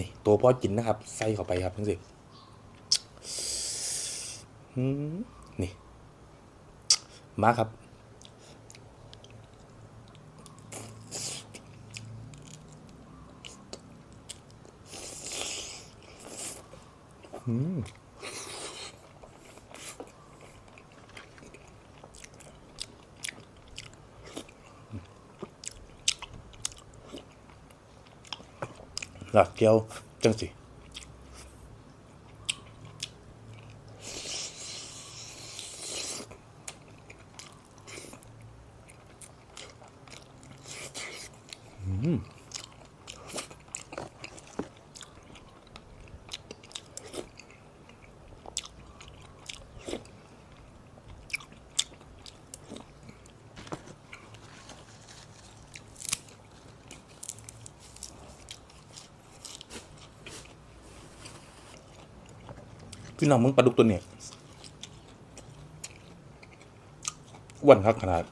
นี่ ตัวพอกินนะครับ ใส่เข้าไปครับทั้งสิบนี่ มาครับ หลักเกียวจังสิ พี่น้องมึงปลาดุกตัวเนี้ยอ้วนครับขนาด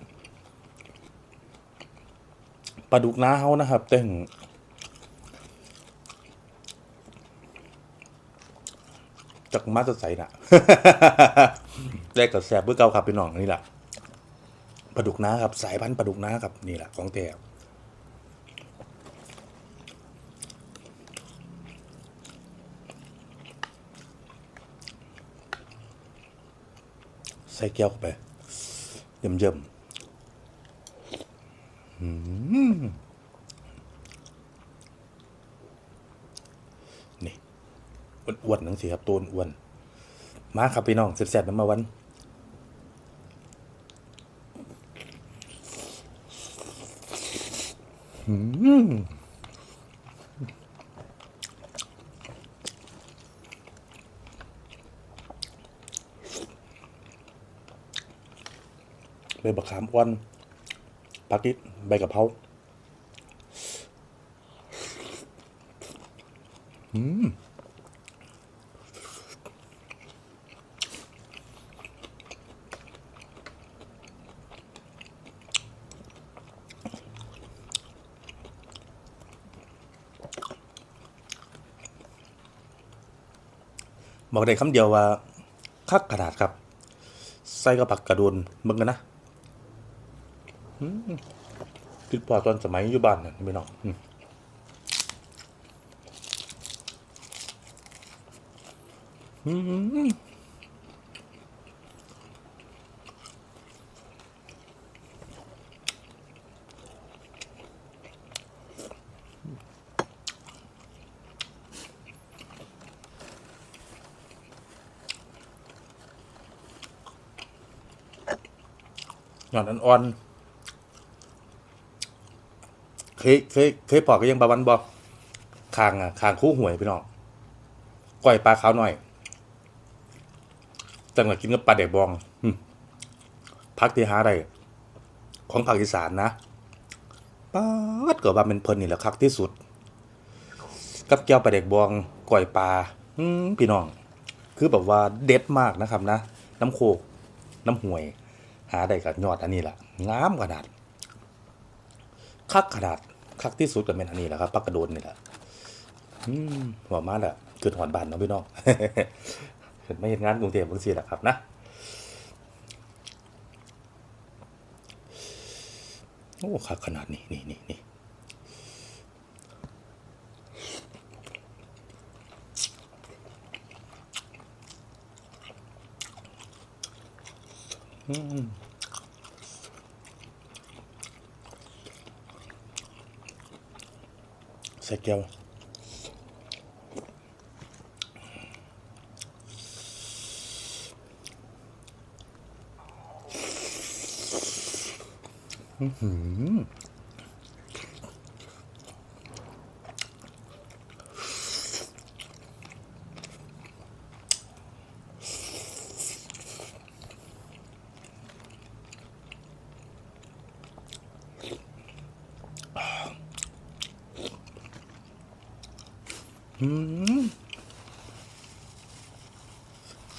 ปลาดุกน้าเขานะครับเต้งจากมาจะใส่น่ะแรกกับแสบเบื่อเก่าครับพี่น้องนี่แหละปลาดุกน้าครับ สายพันธุ์ปลาดุกน้าครับนี่แหละของแท้ ใส่แก้วเข้าไป เยิ่มเยิ่มนี่อ้วนๆหนังสิครับตัวอ้วนมาครับพี่น้องเสร็จๆน้ำมาวันอืม ใบบักขามอ้วนปักนิดใบกะเพราอืมบอกได้คำเดียวว่าคักขนาดครับ ใส่กระปักกระโดนมึงกันนะ คิดพอตอนสมัยอยู่บ้านน่ะไม่นองอืมอืมหย่อนอ่อนๆ เคยเคยเคยปอกก็ยังบาวันบอคางอะคางคู่หวยพี่น้องก้อยปลาขาวหน่อยจังหวะกินกับปลาเด็กบองพักที่หาได้ของภาคอีสานนะป้าดก็ว่าเป็นเพลินนี่แหละคักที่สุด กับแก้วปลาเด็กบองก้อยปลาอืพี่น้อง คือแบบว่าเด็ดมากนะครับนะ น้ำโคก น้ำห่วย หาได้กับยอดอันนี้แหละงามขนาด คักขนาดคักที่สุดก็เป็นอันนี้แหละครับปักกระโดนนี่แหละหัวมาแหละเกิดหอนบานเนาะพี่น้องเห็นไม่เห็นงานกรุงเทพบางทีแหละครับนะโอ้คักขนาดนี้นี่นี่นี่ ใส่แก้ว เ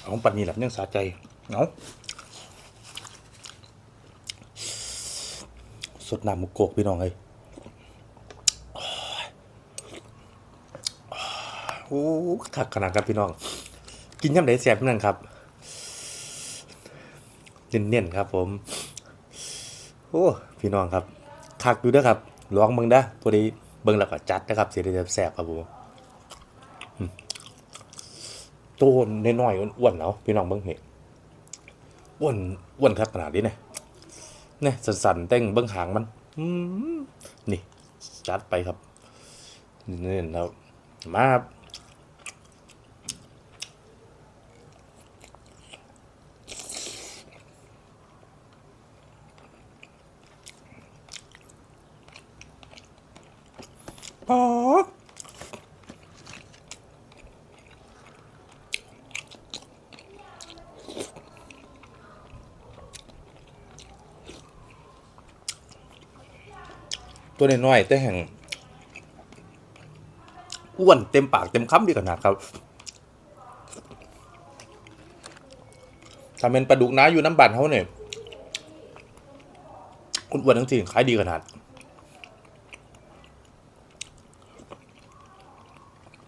อาปันนี้แหละเนื่องสาใจเอาสดน้ำมุกโกกพี่น้องเลยโอ้คักขนาดครับพี่น้อง กินย่ำได้แซ่บนั่นครับเน้นๆครับผม โอ้พี่น้องครับคักดูเด้ครับลองเบิ่งเด้อพอดีเบิ่งแล้วก็จัดนะครับเสิได้แซ่บครับผมอืม โตน้อยๆอ้วนๆเนาะพี่น้องเบิ่งเห็นอ้วนอ้วนขนาดนี้เนี่ยเนี่ยสั่นๆเต้งเบิ่งหางมันอืมนี่จัดไปครับนี่แล้วมาครับป๊อก ตัวน้อยๆแต่แห่งอ้วนเต็มปากเต็มคำดีขนาดครับถ้าเป็นปลาดุกน้าอยู่น้ำบันเขาเนี่ยอ้วนทั้งทีขายดีขนาด